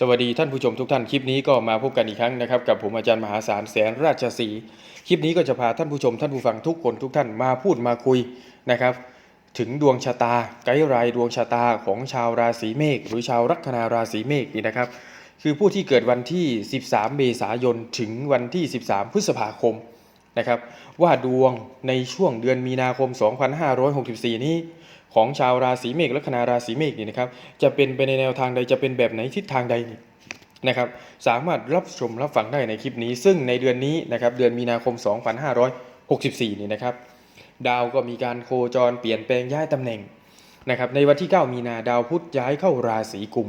สวัสดีท่านผู้ชมทุกท่านคลิปนี้ก็มาพบกันอีกครั้งนะครับ กับผมอาจารย์มหาศาลแสนราชสีคลิปนี้ก็จะพาท่านผู้ชมท่านผู้ฟังทุกคนทุกท่านมาพูดมาคุยนะครับ ถึงดวงชะตาไกด์ไลน์ดวงชะตาของชาวราศีเมษหรือชาวลัคนาราศีเมษนี่นะครับ คือผู้ที่เกิดวันที่ 13 เมษายนถึงวันที่ 13 พฤษภาคมนะครับ ว่าดวงในช่วงเดือนมีนาคม 2564 นี้ ของชาวราศีเมษแลัคนาราศีเมษนี่นะครับ จะเป็นไปในแนวทางใดจะเป็นแบบไหนทิศทางใดนี่นะครับ สามารถรับชมรับฟังได้ในคลิปนี้ ซึ่งในเดือนนี้นะครับ เดือนมีนาคม 2564 นี่นะครับ ดาวก็มีการโคจรเปลี่ยนแปลงย้ายตำแหน่งนะครับ ในวันที่ 9 มีนาดาวพุธย้ายเข้าราศีกุม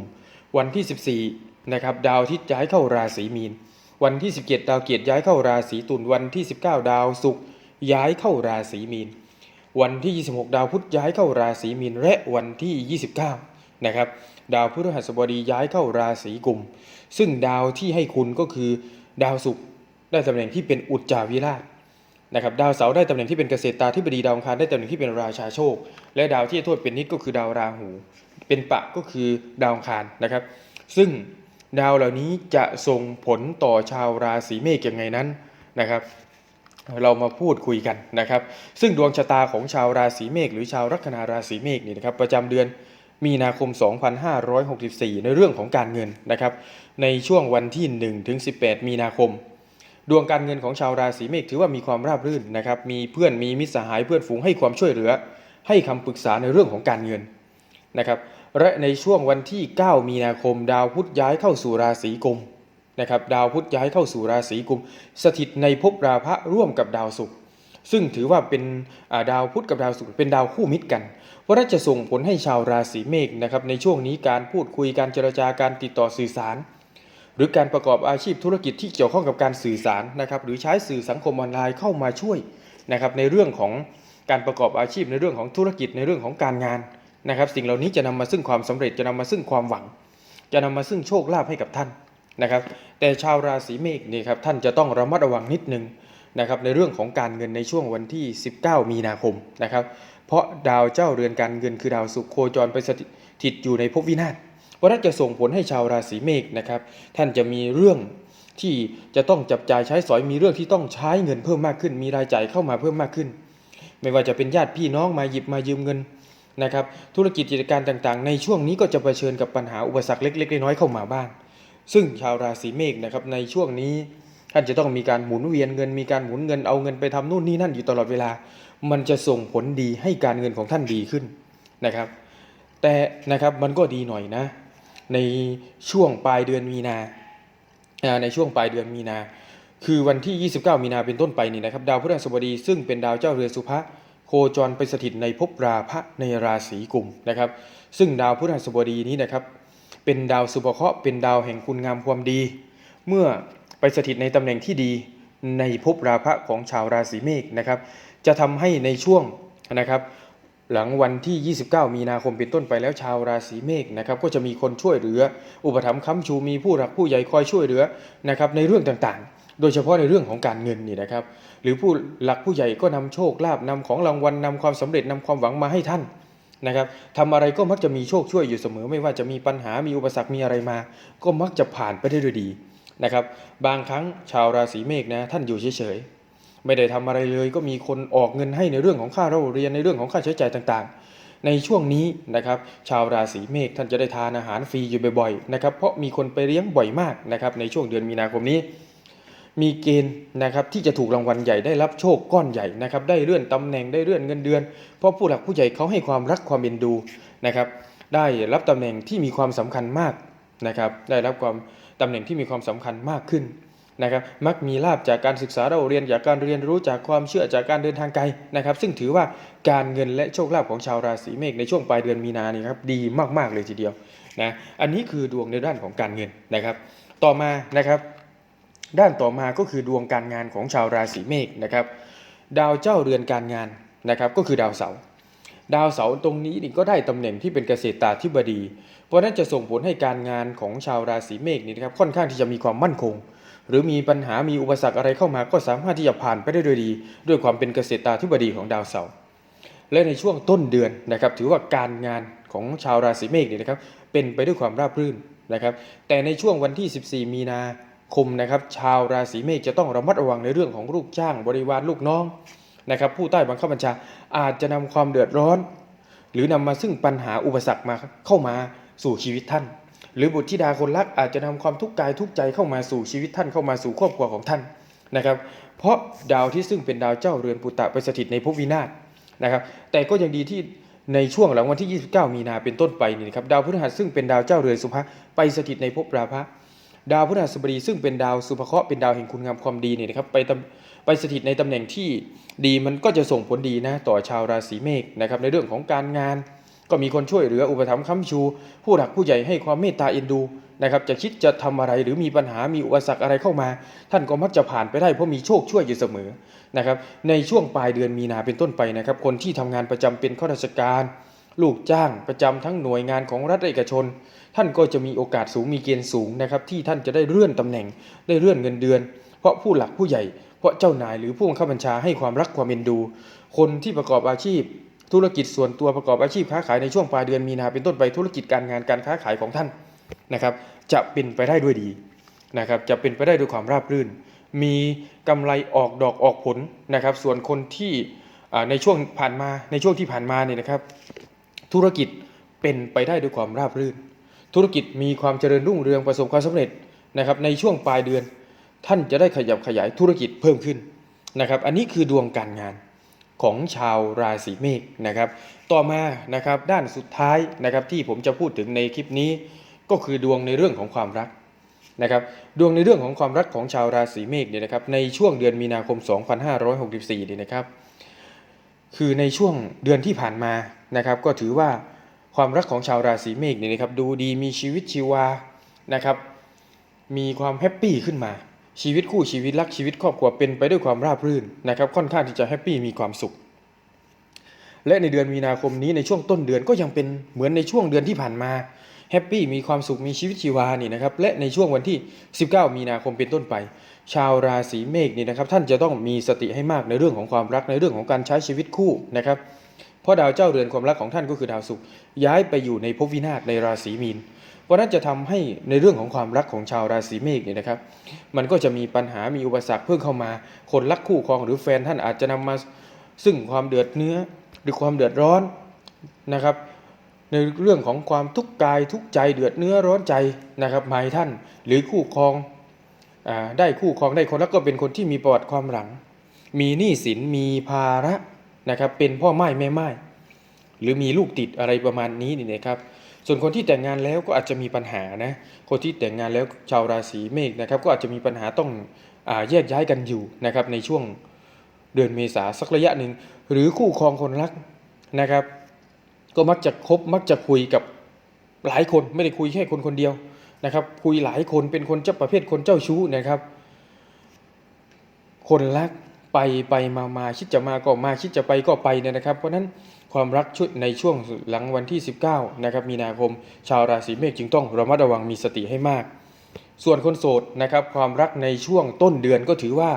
วันที่ 14นะครับ ดาวทิตย์ย้ายเข้าราศีมีน วันที่ 17 ดาวเกียรติย้ายเข้าราศีตุล วันที่ 19 ดาวศุกร์ย้ายเข้าราศีมีน วันที่ 26 ดาวพุธย้ายเข้าราศีมีนและวันที่ 29 นะครับ ดาวพฤหัสบดีย้ายเข้าราศีกุม ซึ่งดาวที่ให้คุณก็คือดาวศุกร์ได้ตำแหน่งที่เป็นอุจจาวิราชนะครับดาวเสาร์ได้ตำแหน่งที่เป็นเกษตรตาธิบดีดาวอังคารได้ตำแหน่งที่เป็นราชาโชค และดาวที่โทษเป็นนิดก็คือดาวราหู เป็นปะก็คือดาวอังคารนะครับ ซึ่งดาวเหล่านี้จะส่งผลต่อชาวราศีเมษยังไงนั้นนะครับ เรามาพูดคุยกันนะครับ ซึ่งดวงชะตาของชาวราศีเมษหรือชาวลัคนาราศีเมษนี่นะครับประจำเดือนมีนาคม 2564 ในเรื่องของการเงินนะครับ ในช่วงวันที่1ถึง18 มีนาคม ดวงการเงินของชาวราศีเมษถือว่ามีความราบรื่นนะครับ มีเพื่อนมีมิตรสหายเพื่อนฝูงให้ความช่วยเหลือ ให้คำปรึกษาในเรื่องของการเงินนะครับ และในช่วงวันที่ 9 มีนาคม ดาวพุธย้ายเข้าสู่ราศีกุม นะครับดาวพุธย้ายเข้าสู่ราศีกุม สถิตในภพราพะร่วมกับดาวศุกร์ซึ่งถือว่าเป็นาดาวพุธกับดาวศุกร์เป็นดาวคู่มิตรกันเพราะน่าจะส่งผลให้ชาวราศีเมษนะครับในช่วงนี้การพูดคุยการเจรจาการติดต่อสื่อสาร หรือการประกอบอาชีพธุรกิจที่เกี่ยวข้องกับการสื่อสารนะครับหรือใช้สื่อสังคมออนไลน์เข้ามาช่วยนะครับในเรื่องของการประกอบอาชีพในเรื่องของธุรกิจในเรื่องของการงานนะครับ สิ่งเหล่านี้จะนำมาซึ่งความสำเร็จจะนำมาซึ่งความหวัง จะนำมาซึ่งโชคลาภให้กับท่าน นะครับ แต่ชาวราศีเมษนี่ครับท่านจะต้องระมัดระวังนิดนึงนะครับในเรื่องของการเงินในช่วงวันที่ 19 มีนาคมนะครับ เพราะดาวเจ้าเรือนการเงินคือดาวศุกร์โคจรไปสถิตอยู่ในภพวินาศเพราะนั้นจะส่งผลให้ชาวราศีเมษนะครับ ท่านจะมีเรื่องที่จะต้องจับจ่ายใช้สอยมีเรื่องที่ต้องใช้เงินเพิ่มมากขึ้น มีรายจ่ายเข้ามาเพิ่มมากขึ้น ไม่ว่าจะเป็นญาติพี่น้องมาหยิบมายืมเงินนะครับ ธุรกิจกิจการต่างๆ ในช่วงนี้ก็จะเผชิญกับปัญหาอุปสรรคเล็กๆน้อยๆเข้ามาบ้าง ซึ่งชาวราศีเมษนะครับในช่วงนี้ท่านจะต้องมีการหมุนเวียนเงินมีการหมุนเงินเอาเงินไปทำนู่นนี่นั่นอยู่ตลอดเวลา มันจะส่งผลดีให้การเงินของท่านดีขึ้นนะครับ แต่นะครับมันก็ดีหน่อยนะ ในช่วงปลายเดือนมีนาในช่วงปลายเดือนมีนา คือวันที่ 29 มีนาเป็นต้นไปนี่นะครับ ดาวพฤหัสบดีซึ่งเป็นดาวเจ้าเรือสุภะโคจรไปสถิตในภพราพะในราศีกุมนะครับ ซึ่งดาวพฤหัสบดีนี้นะครับ เป็นดาวสุภเคราะห์เป็นดาวแห่งคุณงามความดี เมื่อไปสถิตในตำแหน่งที่ดีในภพราพะของชาวราศีเมษนะครับ จะทำให้ในช่วงนะครับ หลังวันที่ 29 มีนาคมเป็นต้นไปแล้วชาวราศีเมษนะครับก็จะมีคนช่วยเหลือ อุปถัมภ์ค้ำชูมีผู้หลักผู้ใหญ่คอยช่วยเหลือนะครับในเรื่องต่างๆ โดยเฉพาะในเรื่องของการเงินนี่นะครับ หรือผู้หลักผู้ใหญ่ก็นำโชคลาภนำของรางวัลนำความสำเร็จนำความหวังมาให้ท่าน นะครับทำอะไรก็มักจะมีโชคช่วยอยู่เสมอ ไม่ว่าจะมีปัญหามีอุปสรรคมีอะไรมา ก็มักจะผ่านไปได้ด้วยดีนะครับ บางครั้งชาวราศีเมษนะท่านอยู่เฉยๆไม่ได้ทำอะไรเลยก็มีคนออกเงินให้ในเรื่องของค่าเราเรียนในเรื่องของค่าใช้จ่ายต่างๆ ในช่วงนี้นะครับชาวราศีเมษท่านจะได้ทานอาหารฟรีอยู่บ่อยๆนะครับเพราะมีคนไปเลี้ยงบ่อยมากนะครับในช่วงเดือนมีนาคมนี้ มีเกณฑ์นะครับที่จะถูกรางวัลใหญ่ได้รับโชคก้อนใหญ่นะครับได้เลื่อนตำแหน่งได้เลื่อนเงินเดือน เพราะผู้หลักผู้ใหญ่เขาให้ความรักความเอ็นดูนะครับได้รับตำแหน่งที่มีความสำคัญมากนะครับได้รับความตำแหน่งที่มีความสำคัญมากขึ้นนะครับมักมีลาบจากการศึกษาเราเรียนจากการเรียนรู้จากความเชื่อจากการเดินทางไกลนะครับ ซึ่งถือว่าการเงินและโชคลาภของชาวราศีเมษในช่วงปลายเดือนมีนานี่ครับดีมากๆเลยทีเดียวนะอันนี้คือดวงในด้านของการเงินนะครับ ต่อมานะครับ ด้านต่อมาก็คือดวงการงานของชาวราศีเมษนะครับ ดาวเจ้าเรือนการงานนะครับก็คือดาวเสาร์ดาวเสาร์ตรงนี้นี่ก็ได้ตำแหน่งที่เป็นเกษตรตาธิบดี เพราะนั้นจะส่งผลให้การงานของชาวราศีเมษนี่นะครับค่อนข้างที่จะมีความมั่นคง หรือมีปัญหามีอุปสรรคอะไรเข้ามาก็สามารถที่จะผ่านไปได้โดยดี ด้วยความเป็นเกษตรตาธิบดีของดาวเสาร์และในช่วงต้นเดือนนะครับ ถือว่าการงานของชาวราศีเมษนี่นะครับ เป็นไปด้วยความราบรื่นนะครับ แต่ในช่วงวันที่ 14 มีนา คมนะครับชาวราศีเมษจะต้องระมัดระวังในเรื่องของลูกจ้างบริวารลูกน้องนะครับผู้ใต้บังคับบัญชาอาจจะนำความเดือดร้อน หรือนำมาซึ่งปัญหาอุปสรรคมาเข้ามาสู่ชีวิตท่าน หรือบุตรธิดาคนรักอาจจะนำความทุกข์กายทุกข์ใจเข้ามาสู่ชีวิตท่านเข้ามาสู่ครอบครัวของท่านนะครับ เพราะดาวที่ซึ่งเป็นดาวเจ้าเรือนปุตตะไปสถิตในภพวินาศนะครับ แต่ก็ยังดีที่ในช่วงหลังวันที่ 29 มีนาเป็นต้นไปนี่ครับดาวพฤหัสซึ่งเป็นดาวเจ้าเรือนสุภะไปสถิตในภพราภะ ดาวพฤหัสบดีซึ่งเป็นดาวสุภเคราะห์เป็นดาวแห่งคุณงามความดีเนี่นะครับไปตำไปสถิตในตำแหน่งที่ดีมันก็จะส่งผลดีนะต่อชาวราศีเมษนะครับในเรื่องของการงาน ก็มีคนช่วยเหลืออุปถัมภ์ค้ำชู ผู้หลักผู้ใหญ่ให้ความเมตตาเอ็นดูนะครับจะคิดจะทำอะไรหรือมีปัญหามีอุปสรรคอะไรเข้ามา ท่านก็มักจะผ่านไปได้เพราะมีโชคช่วยอยู่เสมอนะครับในช่วงปลายเดือนมีนาเป็นต้นไปนะครับคนที่ทำงานประจำเป็นข้าราชการ ลูกจ้างประจำทั้งหน่วยงานของรัฐเอกชน ท่านก็จะมีโอกาสสูงมีเกณฑ์สูงนะครับที่ท่านจะได้เลื่อนตำแหน่งได้เลื่อนเงินเดือน เพราะผู้หลักผู้ใหญ่ เพราะเจ้านายหรือผู้บังคับบัญชาให้ความรักความเอ็นดู คนที่ประกอบอาชีพ ธุรกิจส่วนตัวประกอบอาชีพค้าขายในช่วงปลายเดือนมีนาเป็นต้นไปธุรกิจการงานการค้าขายของท่านนะครับ จะเป็นไปได้ด้วยดีนะครับจะเป็นไปได้ด้วยความราบรื่น มีกำไรออกดอกออกผลนะครับ ส่วนคนที่ในช่วงผ่านมาในช่วงที่ผ่านมาเนี่ยนะครับ ธุรกิจเป็นไปได้ด้วยความราบรื่น ธุรกิจมีความเจริญรุ่งเรืองประสบความสำเร็จนะครับในช่วงปลายเดือน ท่านจะได้ขยับขยายธุรกิจเพิ่มขึ้นนะครับ อันนี้คือดวงการงานของชาวราศีเมษนะครับ ต่อมานะครับด้านสุดท้ายนะครับที่ผมจะพูดถึงในคลิปนี้ ก็คือดวงในเรื่องของความรักนะครับดวงในเรื่องของความรักของชาวราศีเมษเนี่ยนะครับในช่วงเดือนมีนาคม 2564เนี่ยนะครับ คือในช่วงเดือนที่ผ่านมานะครับ ก็ถือว่า ความรักของชาวราศีเมษเนี่ยนะครับดูดีมีชีวิตชีวานะครับมีความแฮปปี้ขึ้นมา ชีวิตคู่ชีวิตรักชีวิตครอบครัวเป็นไปด้วยความราบรื่นนะครับค่อนข้างที่จะแฮปปี้มีความสุข และในเดือนมีนาคมนี้ในช่วงต้นเดือนก็ยังเป็นเหมือนในช่วงเดือนที่ผ่านมาแฮปปี้มีความสุขมีชีวิตชีวานี่นะครับและในช่วงวันที่ 19 มีนาคมเป็นต้นไป ชาวราศีเมษนี่นะครับท่านจะต้องมีสติให้มากในเรื่องของความรักในเรื่องของการใช้ชีวิตคู่นะครับ ราะดาวเจ้าเรือนความรักของท่านก็คือดาวศุกร์ย้ายไปอยู่ในภพวินาศในราศีมีนเพราะนั้นจะทำให้ในเรื่องของความรักของชาวราศีเมษเนี่ยนะครับ มันก็จะมีปัญหามีอุปสรรคเพิ่มเข้ามา คนรักคู่ครองหรือแฟนท่านอาจจะนำมาซึ่งความเดือดเนื้อหรือความเดือดร้อนนะครับ ในเรื่องของความทุกข์กายทุกใจเดือดเนื้อร้อนใจนะครับหมายท่านหรือคู่ครองอาได้คู่ครองได้คนแล้วก็เป็นคนที่มีประวัติความหลัง มีหนี้สินมีภาระ นะครับเป็นพ่อไม้แม่ไม้หรือมีลูกติดอะไรประมาณนี้นี่นะครับ ส่วนคนที่แต่งงานแล้วก็อาจจะมีปัญหานะ คนที่แต่งงานแล้วชาวราศีเมษนะครับ ก็อาจจะมีปัญหาต้องอแยกย้ายกันอยู่นะครับ ในช่วงเดือนเมษาสักระยะหนึ่ง หรือคู่ครองคนรักนะครับ ก็มักจะคบมักจะคุยกับหลายคนไม่ได้คุยแค่คนคนเดียวนะครับ คุยหลายคนเป็นคนเจ้าประเภทคนเจ้าชู้นะครับ คนรัก ไปไปมามาคิดจะมาก็มาคิดจะไปก็ไปเนี่ยนะครับ เพราะฉะนั้นความรักชุดในช่วงหลังวันที่ 19นะครับมีนาคม ชาวราศีเมษจึงต้องระมัดระวังมีสติให้มาก ส่วนคนโสดนะครับความรักในช่วงต้นเดือนก็ถือว่า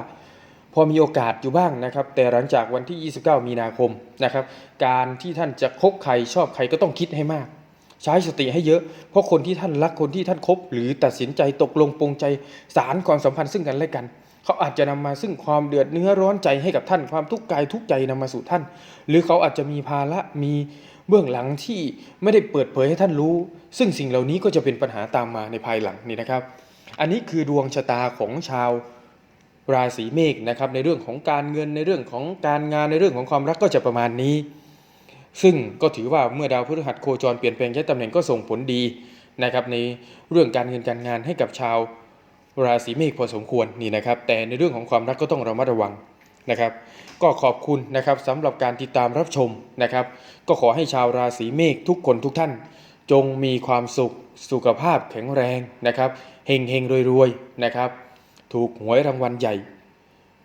พอมีโอกาสอยู่บ้างนะครับ แต่หลังจากวันที่ 29 มีนาคมนะครับ การที่ท่านจะคบใครชอบใครก็ต้องคิดให้มาก ใช้สติให้เยอะ เพราะคนที่ท่านรักคนที่ท่านคบหรือตัดสินใจตกลงปรงใจสารความสัมพันธ์ซึ่งกันและกัน เขาอาจจะนำมาซึ่งความเดือดเนื้อร้อนใจให้กับท่านความทุกข์กายทุกใจนำมาสู่ท่าน หรือเขาอาจจะมีภาระมีเบื้องหลังที่ไม่ได้เปิดเผยให้ท่านรู้ ซึ่งสิ่งเหล่านี้ก็จะเป็นปัญหาตามมาในภายหลังนี่นะครับ อันนี้คือดวงชะตาของชาวราศีเมษนะครับในเรื่องของการเงินในเรื่องของการงานในเรื่องของความรักก็จะประมาณนี้ ซึ่งก็ถือว่าเมื่อดาวพฤหัสโคจรเปลี่ยนแปลงใช้ตำแหน่งก็ส่งผลดีนะครับในเรื่องการเงินการงานให้กับชาว ราศีเมษพอสมควรนี่นะครับ แต่ในเรื่องของความรักก็ต้องระมัดระวังนะครับ ก็ขอบคุณนะครับสำหรับการติดตามรับชมนะครับ ก็ขอให้ชาวราศีเมษทุกคนทุกท่าน จงมีความสุขสุขภาพแข็งแรงนะครับเฮงเฮงรวยรวยๆนะครับ ถูกหวยรางวัลใหญ่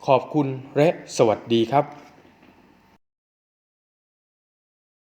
ขอบคุณและสวัสดีครับ